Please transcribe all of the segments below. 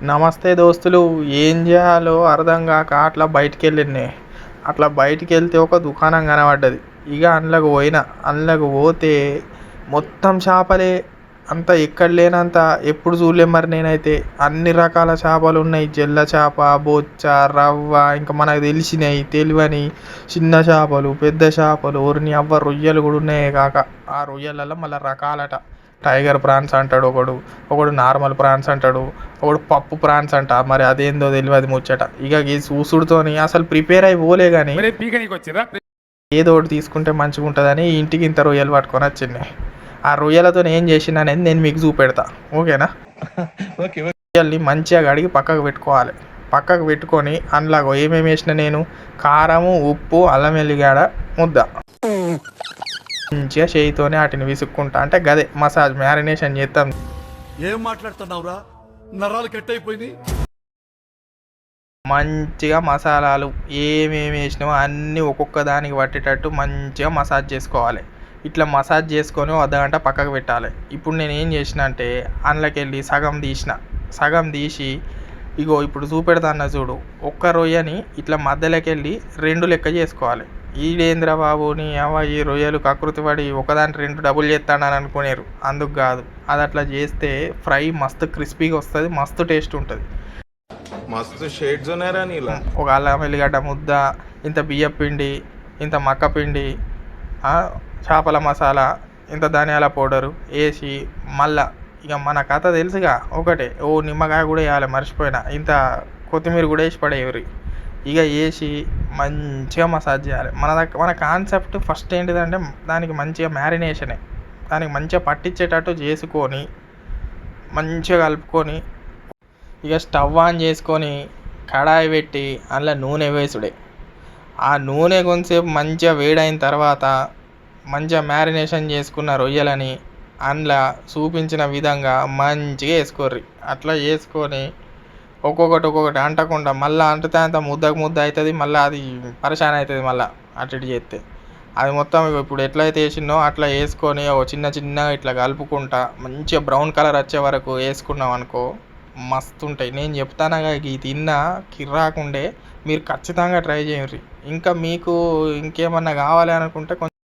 నమస్తే దోస్తులు ఏం చేయాలో అర్థం కాక అట్లా బయటికి వెళ్ళిండే అట్లా బయటికి వెళ్తే ఒక దుకాణం కనబడ్డది. ఇక అందులోకి పోయిన అందులోకి పోతే మొత్తం చేపలే. అంత ఎక్కడ లేనంత ఎప్పుడు చూడలేం మరి నేనైతే. అన్ని రకాల చేపలు ఉన్నాయి. జెల్ల చేప బొచ్చ రవ్వ ఇంకా మనకు తెలిసినవి తెలివని చిన్న చేపలు పెద్ద చేపలు ఓరిని అవ్వ రొయ్యలు కూడా ఉన్నాయి కాక. ఆ రొయ్యలలో మళ్ళీ రకాలట. టైగర్ ప్రాన్స్ అంటాడు ఒకడు ఒకడు నార్మల్ ప్రాన్స్ అంటాడు ఒకడు పప్పు ప్రాన్స్ అంట. మరి అదేందో తెలియదు ముచ్చట. ఇక ఈ చూసుడుతోని అసలు ప్రిపేర్ అయి పోలే కానీ ఏదో ఒకటి తీసుకుంటే మంచిగా ఉంటుందని ఇంటికి ఇంత రొయ్యలు పట్టుకొని వచ్చింది. ఆ రొయ్యలతో ఏం చేసిన అనేది నేను మీకు చూపెడతా. ఓకేనా? రొయ్యల్ని మంచిగా కడిగి పక్కకు పెట్టుకోవాలి. పక్కకు పెట్టుకొని అందులో ఏమేమి వేసిన నేను? కారము ఉప్పు అల్లం వెల్లిగాడ ముద్ద. మంచిగా చేయితోనే వాటిని విసుక్కుంటా. అంటే గదే మసాజ్ మ్యారినేషన్ చేస్తాం ఏం మాట్లాడుతున్నావురా? నరాలు కట్ అయిపోయింది మంచిగా మసాలాలు ఏమేమి వేసినామో అన్నీ ఒక్కొక్క దానికి పట్టేటట్టు మంచిగా మసాజ్ చేసుకోవాలి. ఇట్లా మసాజ్ చేసుకొని అర్ధగంట పక్కకు పెట్టాలి. ఇప్పుడు నేను ఏం చేసిన అంటే అందులోకి వెళ్ళి సగం తీసిన. సగం తీసి ఇగో ఇప్పుడు చూపెడతాన్న చూడు ఒక్క రొయ్యని ఇట్లా మధ్యలోకి వెళ్ళి రెండు లెక్క చేసుకోవాలి. ఈడేంద్ర బాబు నీ అవ్వ ఈ రొయ్యలు కకృతి పడి ఒకదానికి రెండు డబ్బులు చేస్తాడని అనుకునేరు. అందుకు కాదు. అది అట్లా చేస్తే ఫ్రై మస్తు క్రిస్పీగా వస్తుంది మస్తు టేస్ట్ ఉంటుంది. మస్తు షేడ్స్ ఉన్నారా ఒక అల్లం వెల్లిగడ్డ ముద్ద ఇంత బియ్యం పిండి ఇంత మక్క పిండి చేపల మసాలా ఇంత ధనియాల పౌడరు వేసి మళ్ళా ఇక మన కథ తెలుసుగా ఒకటే. ఓ నిమ్మకాయ కూడా వేయాలి మర్చిపోయినా. ఇంత కొత్తిమీర కూడా వేసి పడేయరు. ఇక వేసి మంచిగా మసాజ్ చేయాలి. మన దగ్గర మన కాన్సెప్ట్ ఫస్ట్ ఏంటిదంటే దానికి మంచిగా మ్యారినేషనే. దానికి మంచిగా పట్టించేటట్టు చేసుకొని మంచిగా కలుపుకొని ఇక స్టవ్ ఆన్ చేసుకొని కడాయి పెట్టి అందులో నూనె వేసుడే. ఆ నూనె కొంతసేపు మంచిగా వేడైన తర్వాత మంచిగా మ్యారినేషన్ చేసుకున్న రొయ్యలని అందులో చూపించిన విధంగా మంచిగా వేసుకోర్రి. అట్లా వేసుకొని ఒక్కొక్కటి ఒక్కొక్కటి అంటకుండా మళ్ళీ అంటుతే అంత ముద్దకు ముద్ద అవుతుంది మళ్ళీ అది పరేషాన్ అవుతుంది మళ్ళీ అటు ఇటు చేస్తే. అది మొత్తం ఇప్పుడు ఎట్లయితే వేసిందో అట్లా వేసుకొని ఓ చిన్న చిన్నగా ఇట్లా కలుపుకుంటా. మంచిగా బ్రౌన్ కలర్ వచ్చే వరకు వేసుకున్నాం అనుకో మస్తు ఉంటాయి. నేను చెప్తానగా ఇది తిన్నా కిర్రాకుండే మీరు ఖచ్చితంగా ట్రై చేయండి. ఇంకా మీకు ఇంకేమన్నా కావాలి అనుకుంటే కొంచెం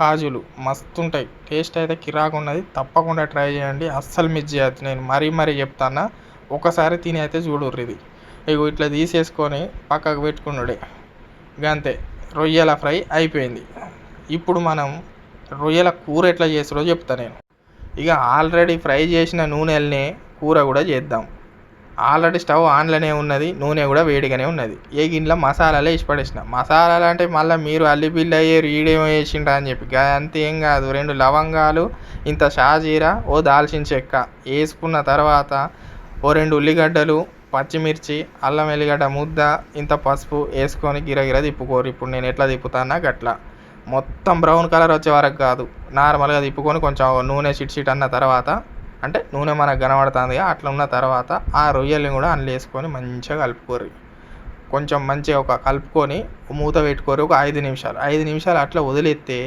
కాజులు మస్తుంటాయి. టేస్ట్ అయితే కిరాకు ఉన్నది తప్పకుండా ట్రై చేయండి. అస్సలు మిస్ చేయద్దు. నేను మరీ మరీ చెప్తానా ఒకసారి తిని అయితే చూడుర్రు ఇది. ఇగో ఇట్లా తీసేసుకొని పక్కకు పెట్టుకున్నాడే. అంతే రొయ్యల ఫ్రై అయిపోయింది. ఇప్పుడు మనం రొయ్యల కూర ఎట్లా చేస్తారో చెప్తా నేను. ఇక ఆల్రెడీ ఫ్రై చేసిన నూనెల్ని కూర కూడా చేద్దాం. ఆల్రెడీ స్టవ్ ఆన్లోనే ఉన్నది నూనె కూడా వేడిగానే ఉన్నది. ఏ గిన్నెలో మసాలాలే వేసి పడేసిన మసాలాలు అంటే మళ్ళీ మీరు అల్లిపిల్లి అయ్యారు ఈడేమో వేసిండ్రా అని చెప్పి. అంతేం కాదు. రెండు లవంగాలు ఇంత షాజీరా ఓ దాల్చిన చెక్క వేసుకున్న తర్వాత ఓ రెండు ఉల్లిగడ్డలు పచ్చిమిర్చి అల్లం వెల్లిగడ్డ ముద్ద ఇంత పసుపు వేసుకొని గిరగిర తిప్పుకోరు. ఇప్పుడు నేను ఎట్లా తిప్పుతానా గట్లా. మొత్తం బ్రౌన్ కలర్ వచ్చే వరకు కాదు. నార్మల్గా తిప్పుకొని కొంచెం నూనె చిట్ చిట్ అన్న తర్వాత అంటే నూనె మనకు కనబడుతుంది అట్లా ఉన్న తర్వాత ఆ రొయ్యల్ని కూడా అందులో వేసుకొని మంచిగా కలుపుకోరు కొంచెం మంచిగా ఒక కలుపుకొని మూత పెట్టుకోరు ఒక ఐదు నిమిషాలు. ఐదు నిమిషాలు అట్లా వదిలేస్తే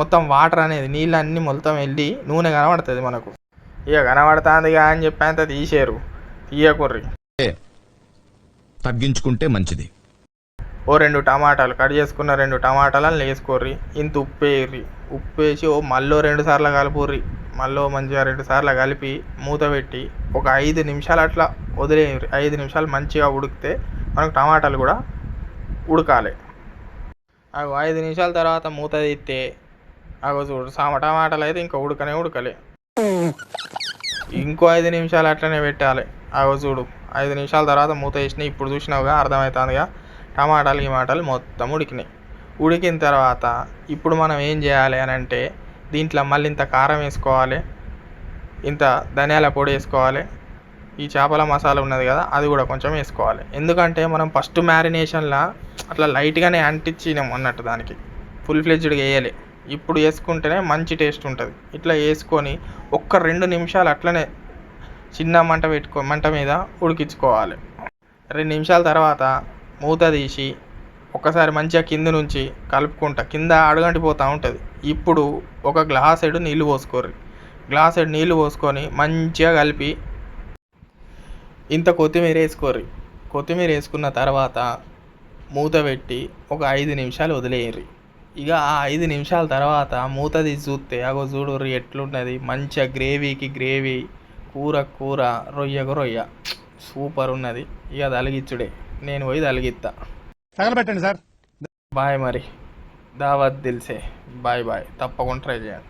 మొత్తం వాటర్ అనేది నీళ్ళు అన్నీ మొత్తం వెళ్ళి నూనె కనబడుతుంది మనకు. ఇక కనబడుతుందిగా అని చెప్పి అంత తీసేరు. తీయకుర్రి. తగ్గించుకుంటే మంచిది. ఓ రెండు టమాటాలు కట్ చేసుకున్న రెండు టమాటాలను వేసుకోర్రి. ఇంత ఉప్పు వేయర్రి ఉప్పు వేసి ఓ మళ్ళీ రెండు సార్లు కలుపుర్రి. మళ్ళీ మంచిగా రెండు సార్లు కలిపి మూత పెట్టి ఒక ఐదు నిమిషాలు అట్లా వదిలే ఐదు నిమిషాలు మంచిగా ఉడికితే మనకు టమాటాలు కూడా ఉడకాలి. అవి ఐదు నిమిషాల తర్వాత మూత తీస్తే అగో చూడు సామ టమాటాలు అయితే ఇంకా ఉడకనే ఉడకలే. ఇంకో ఐదు నిమిషాలు అట్లనే పెట్టాలి. అగో చూడు ఐదు నిమిషాల తర్వాత మూత వేసినాయి. ఇప్పుడు చూసినావుగా అర్థమవుతుందిగా టమాటాలు గిమాటాలు మొత్తం ఉడికినాయి. ఉడికిన తర్వాత ఇప్పుడు మనం ఏం చేయాలి అని అంటే దీంట్లో మళ్ళీ ఇంత కారం వేసుకోవాలి ఇంత ధనియాల పొడి వేసుకోవాలి ఈ చేపల మసాలా ఉన్నది కదా అది కూడా కొంచెం వేసుకోవాలి. ఎందుకంటే మనం ఫస్ట్ మ్యారినేషన్లో అట్లా లైట్గానే అంటించినాం అన్నట్టు దానికి. ఫుల్ ఫ్లెడ్జ్డ్గా వేయాలి. ఇప్పుడు వేసుకుంటేనే మంచి టేస్ట్ ఉంటుంది. ఇట్లా వేసుకొని ఒక్క రెండు నిమిషాలు అట్లనే చిన్న మంట పెట్టుకో మంట మీద ఉడికించుకోవాలి. రెండు నిమిషాల తర్వాత మూత తీసి ఒక్కసారి మంచిగా కింద నుంచి కలుపుకుంటా కింద అడుగంటిపోతూ ఉంటుంది. ఇప్పుడు ఒక గ్లాసెడు నీళ్ళు పోసుకోర్రి. గ్లాసెడు నీళ్ళు పోసుకొని మంచిగా కలిపి ఇంత కొత్తిమీర వేసుకోర్రి. కొత్తిమీర వేసుకున్న తర్వాత మూత పెట్టి ఒక ఐదు నిమిషాలు వదిలేయర్రి ఇక ఆ ఐదు నిమిషాల తర్వాత మూత తీసి చూస్తే అగో చూడుర్రి ఎట్లున్నది. మంచిగా గ్రేవీకి గ్రేవీ కూర కూర రొయ్యకు రొయ్య. సూపర్ ఉన్నది. ఇక తలిగిచ్చుడే నేను పోయి తలిగిత్తా తగలబెట్టండి సార్. బాయ్ మరి. దావత్ దిల్సే. Bye bye. తప్పకుండా ట్రై చేయండి